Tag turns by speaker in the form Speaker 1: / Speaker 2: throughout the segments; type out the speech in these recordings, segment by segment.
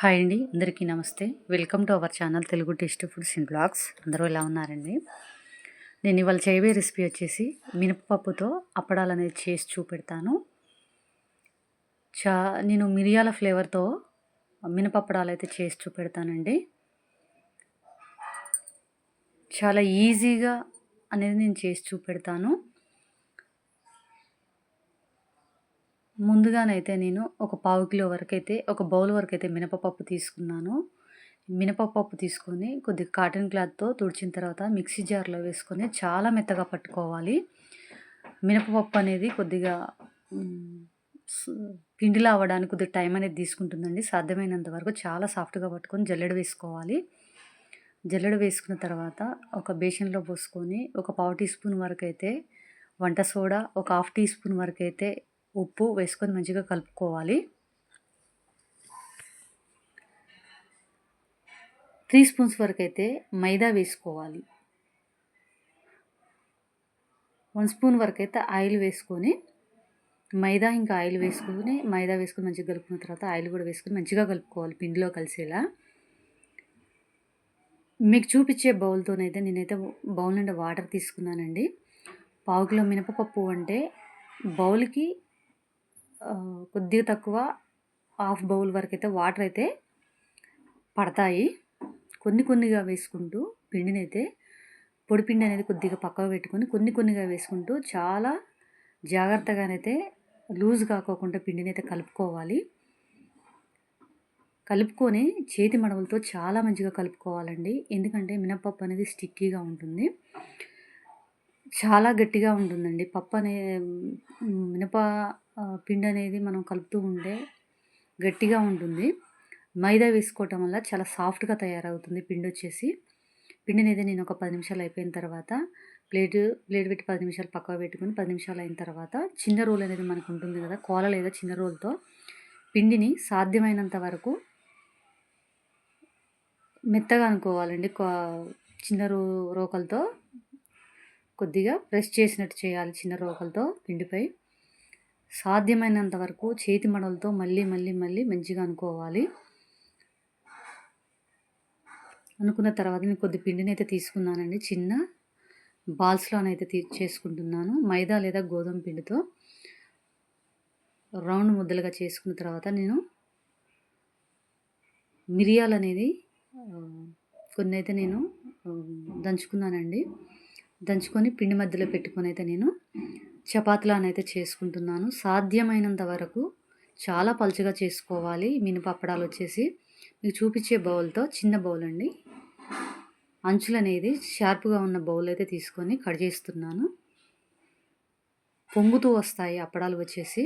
Speaker 1: Hi అండి అందరికీ నమస్తే. Welcome to our channel Telugu taste foods in blogs అందరూ ఎలా ఉన్నారండి? నేను ఇవాళ చేయబోయే రెసిపీ వచ్చేసి మినపప్పుతో అప్పడాలు అనేది చేసి చూపెడతాను. చా నేను మిరియాల ఫ్లేవర్తో మినపప్పడాలు అయితే చేసి చూపెడతానండి. చాలా ఈజీగా అనేది నేను చేసి చూపెడతాను. ముందుగానైతే నేను ఒక పావు కిలో వరకు అయితే ఒక బౌల్ వరకు అయితే మినపప్పు తీసుకున్నాను. మినపప్పు తీసుకొని కొద్దిగా కాటన్ క్లాత్తో తుడిచిన తర్వాత మిక్సీ జార్లో వేసుకొని చాలా మెత్తగా పట్టుకోవాలి. మినపప్పు అనేది కొద్దిగా పిండిలా అవ్వడానికి కొద్దిగా టైం అనేది తీసుకుంటుందండి. సాధ్యమైనంత వరకు చాలా సాఫ్ట్గా పట్టుకొని జల్లెడ వేసుకోవాలి. జల్లెడ వేసుకున్న తర్వాత ఒక బేషన్లో పోసుకొని ఒక పావు టీ స్పూన్ వరకు అయితే వంట సోడా ఒక హాఫ్ టీ స్పూన్ వరకు అయితే ఉప్పు వేసుకొని మంచిగా కలుపుకోవాలి. త్రీ స్పూన్స్ వరకు అయితే మైదా వేసుకోవాలి. వన్ స్పూన్ వరకు అయితే ఆయిల్ వేసుకొని మైదా ఇంకా ఆయిల్ వేసుకొని మైదా వేసుకొని మంచిగా కలుపుకున్న తర్వాత ఆయిల్ కూడా వేసుకొని మంచిగా కలుపుకోవాలి పిండిలో కలిసేలా. మీకు చూపించే బౌల్తోనైతే నేనైతే బౌల్ నుండి వాటర్ తీసుకున్నానండి. పావు కిలో మినపపప్పు అంటే బౌల్కి కొద్దిగా తక్కువ హాఫ్ బౌల్ వరకు అయితే వాటర్ అయితే పడతాయి. కొన్ని కొన్నిగా వేసుకుంటూ పిండిని అయితే పొడి పిండి అనేది కొద్దిగా పక్కకు పెట్టుకొని కొన్ని కొన్నిగా వేసుకుంటూ చాలా జాగ్రత్తగానైతే లూజ్ కాకోకుండా పిండిని అయితే కలుపుకోవాలి. కలుపుకొని చేతి మడవలతో చాలా మంచిగా కలుపుకోవాలండి. ఎందుకంటే మినపప్పు అనేది స్టిక్కీగా ఉంటుంది. చాలా గట్టిగా ఉంటుందండి. పప్పు అనే మినప పిండి అనేది మనం కలుపుతూ ఉంటే గట్టిగా ఉంటుంది. మైదా వేసుకోవటం వల్ల చాలా సాఫ్ట్గా తయారవుతుంది పిండి వచ్చేసి పిండి అనేది నేను ఒక పది నిమిషాలు అయిపోయిన తర్వాత ప్లేట్ ప్లేట్ పెట్టి పది నిమిషాలు పక్కకు పెట్టుకుని పది నిమిషాలు అయిన తర్వాత చిన్న రోల్ అనేది మనకు ఉంటుంది కదా కోల లేదా చిన్న రోల్తో పిండిని సాధ్యమైనంత వరకు మెత్తగా అనుకోవాలండి. చిన్న రో రోకలతో కొద్దిగా ప్రెస్ చేసినట్టు చేయాలి చిన్న రోకలతో పిండిపై. సాధ్యమైనంత వరకు చేతి మడలతో మళ్ళీ మళ్ళీ మళ్ళీ మంచిగా అనుకోవాలి. అనుకున్న తర్వాత నేను కొద్ది పిండిని అయితే తీసుకున్నానండి. చిన్న బాల్స్లోనైతే తీ చేసుకుంటున్నాను. మైదా లేదా గోధుమ పిండితో. రౌండ్ ముద్దలుగా చేసుకున్న తర్వాత నేను మిరియాలు అనేది కొన్ని అయితే నేను దంచుకున్నానండి. దంచుకొని పిండి మధ్యలో పెట్టుకొని అయితే నేను చపాతీలానైతే చేసుకుంటున్నాను. సాధ్యమైనంత వరకు చాలా పలుచగా చేసుకోవాలి. మినపప్పడాలు వచ్చేసి మీకు చూపించే బౌల్తో చిన్న బౌల్ అండి. అంచులు అనేది షార్ప్గా ఉన్న బౌల్ అయితే తీసుకొని కట్ చేస్తున్నాను. పొంగుతూ వస్తాయి అప్పడాలు వచ్చేసి.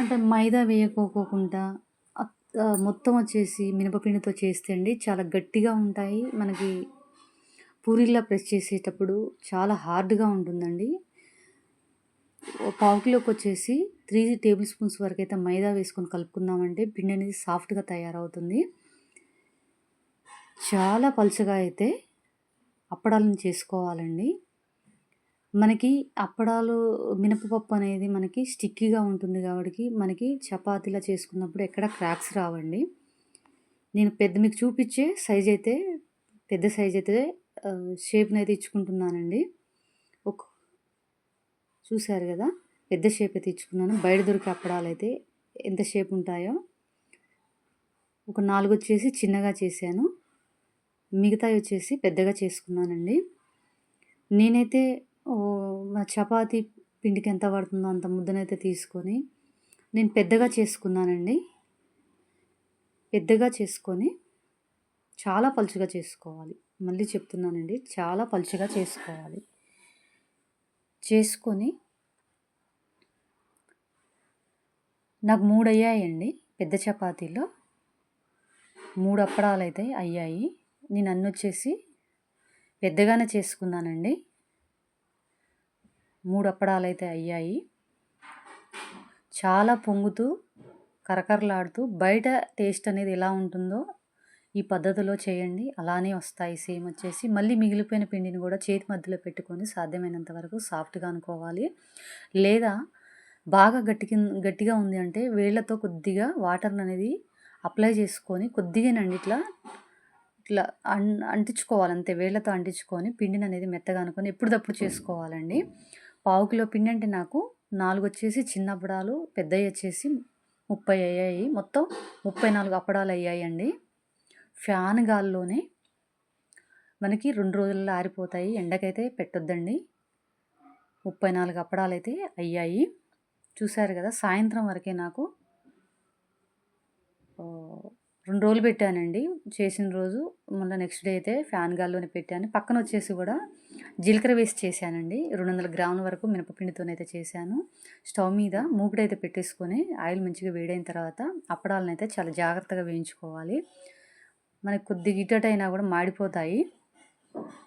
Speaker 1: అంటే మైదా వేయకోకుండా మొత్తం వచ్చేసి మినపపిండితో చేస్తే అండి చాలా గట్టిగా ఉంటాయి. మనకి పూరీలా ప్రెస్ చేసేటప్పుడు చాలా హార్డ్గా ఉంటుందండి. పావు కిలోకి వచ్చేసి త్రీ టేబుల్ స్పూన్స్ వరకు అయితే మైదా వేసుకొని కలుపుకుందామంటే పిండి అనేది సాఫ్ట్గా తయారవుతుంది. చాలా పలుచగా అయితే అప్పడాలను చేసుకోవాలండి. మనకి అప్పడాలు మినపపప్పు అనేది మనకి స్టిక్కీగా ఉంటుంది కాబట్టి మనకి చపాతీలా చేసుకున్నప్పుడు ఎక్కడ క్రాక్స్ రావండి. నేను పెద్ద మీకు చూపించే సైజ్ అయితే పెద్ద సైజ్ అయితే షేప్ని అయితే ఇచ్చుకుంటున్నానండి ఒక చూశారు కదా? పెద్ద షేప్ అయితే ఇచ్చుకున్నాను బయట దొరికే అప్పడాలు అయితే ఎంత షేప్ ఉంటాయో ఒక నాలుగు వచ్చేసి చిన్నగా చేశాను. మిగతా వచ్చేసి పెద్దగా చేసుకున్నానండి. నేనైతే మా చపాతీ పిండికి ఎంత పడుతుందో అంత ముద్దనైతే తీసుకొని నేను పెద్దగా చేసుకున్నానండి. పెద్దగా చేసుకొని చాలా పలుచగా చేసుకోవాలి. మళ్ళీ చెప్తున్నానండి చాలా పలుచగా చేసుకోవాలి. చేసుకొని నాకు మూడు అయ్యాయండి పెద్ద చపాతీలో. మూడు అప్పడాలు అయితే అయ్యాయి. నేను అన్ను వచ్చేసి పెద్దగానే చేసుకున్నానండి. మూడు అప్పడాలు అయితే అయ్యాయి. చాలా పొంగుతూ కరకరలాడుతూ బయట టేస్ట్ అనేది ఎలా ఉంటుందో ఈ పద్ధతిలో చేయండి. అలానే వస్తాయి. సేమ్ వచ్చేసి మళ్ళీ మిగిలిపోయిన పిండిని కూడా చేతి మధ్యలో పెట్టుకొని సాధ్యమైనంత వరకు సాఫ్ట్గా అనుకోవాలి. లేదా బాగా గట్టికి గట్టిగా ఉంది అంటే వేళ్ళతో కొద్దిగా వాటర్ అనేది అప్లై చేసుకొని కొద్దిగానండి ఇట్లా ఇట్లా అన్ అంటించుకోవాలి. అంతే. వేళ్ళతో అంటించుకొని పిండిని అనేది మెత్తగా అనుకొని ఎప్పుడప్పుడు చేసుకోవాలండి. పావు కిలో పిండి అంటే నాకు నాలుగు వచ్చేసి చిన్న అప్పడాలు పెద్దవి వచ్చేసి ముప్పై అయ్యాయి. మొత్తం ముప్పై నాలుగు అప్పడాలు అయ్యాయండి. ఫ్యాన్ గాల్లోనే మనకి రెండు రోజుల్లో ఆరిపోతాయి. ఎండకైతే పెట్టొద్దండి. ముప్పై నాలుగు అప్పడాలు అయితే అయ్యాయి. చూశారు కదా సాయంత్రం వరకే నాకు రెండు రోజులు పెట్టానండి. చేసిన రోజు మళ్ళీ నెక్స్ట్ డే అయితే ఫ్యాన్ గాల్లోనే పెట్టాను. పక్కన వచ్చేసి కూడా జీలకర్ర వేసి చేశానండి. రెండు వందల గ్రాముల వరకు మినపపిండితోనైతే చేశాను. స్టవ్ మీద మూకుడైతే పెట్టేసుకొని ఆయిల్ మంచిగా వేడైన తర్వాత అప్పడాలను అయితే చాలా జాగ్రత్తగా వేయించుకోవాలి. మనకి కొద్దిగా ఇటట్ అయినా కూడా మాడిపోతాయి.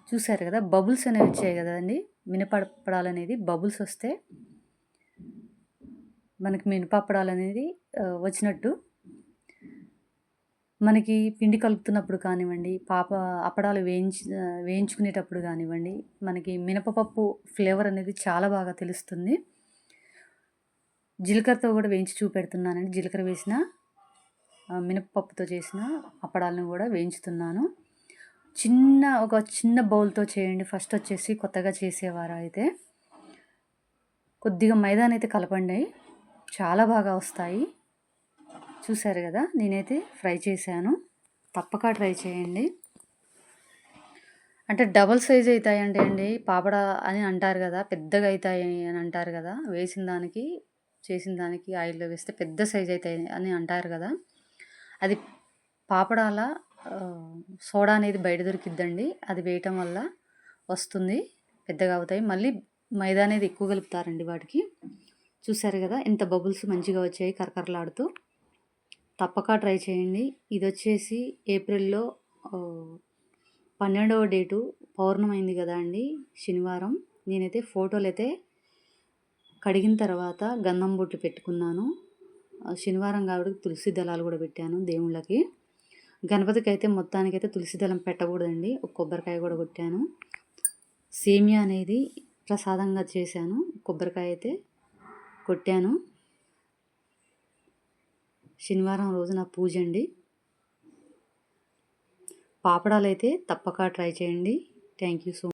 Speaker 1: చూసారు కదా బబుల్స్ అనేవి వచ్చాయి కదండి. మినపప్పడాలు అనేది బబుల్స్ వస్తే మనకి మినపప్పడాలు అనేది వచ్చినట్టు. మనకి పిండి కలుపుతున్నప్పుడు కానివ్వండి పాప అప్పడాలు వేయించి వేయించుకునేటప్పుడు కానివ్వండి మనకి మినపపప్పు ఫ్లేవర్ అనేది చాలా బాగా తెలుస్తుంది. జీలకర్రతో కూడా వేయించి చూపెడుతున్నానండి. జీలకర్ర వేసిన మినపప్పుతో చేసిన అప్పడాలను కూడా వేయించుతున్నాను. చిన్న ఒక చిన్న బౌల్తో చేయండి. ఫస్ట్ వచ్చేసి కొత్తగా చేసేవారు అయితే. కొద్దిగా మైదానైతే కలపండి. చాలా బాగా వస్తాయి. చూసారు కదా? నేనైతే ఫ్రై చేశాను. తప్పక ట్రై చేయండి. అంటే డబల్ సైజ్ అవుతాయంటే అండి. పాపడ అని అంటారు కదా? పెద్దగా అవుతాయి అని అంటారు కదా? వేసిన దానికి చేసిన దానికి ఆయిల్లో వేస్తే పెద్ద సైజ్ అవుతాయి అని అంటారు కదా? అది పాపడాల సోడా అనేది బయట దొరికిద్దండి. అది వేయటం వల్ల వస్తుంది పెద్దగా అవుతాయి. మళ్ళీ మైదా అనేది ఎక్కువ కలుపుతారండి వాటికి. చూసారు కదా ఎంత బబుల్స్ మంచిగా వచ్చాయి కరకరలాడుతూ. తప్పక ట్రై చేయండి. ఇది వచ్చేసి ఏప్రిల్లో పన్నెండవ డేటు పౌర్ణమైంది కదా అండి శనివారం. నేనైతే ఫోటోలు అయితే కడిగిన తర్వాత గంధం బొట్లు పెట్టుకున్నాను. శనివారం కాబట్టి తులసి దళాలు కూడా పెట్టాను దేవుళ్ళకి. గణపతికి అయితే మొత్తానికైతే తులసి దళం పెట్టకూడదండి. ఒక కొబ్బరికాయ కూడా కొట్టాను. సేమియా అనేది ప్రసాదంగా చేశాను. కొబ్బరికాయ అయితే కొట్టాను. శనివారం రోజు నా పూజ అండి. పాపడాలు అయితే తప్పక ట్రై చేయండి. Thank you so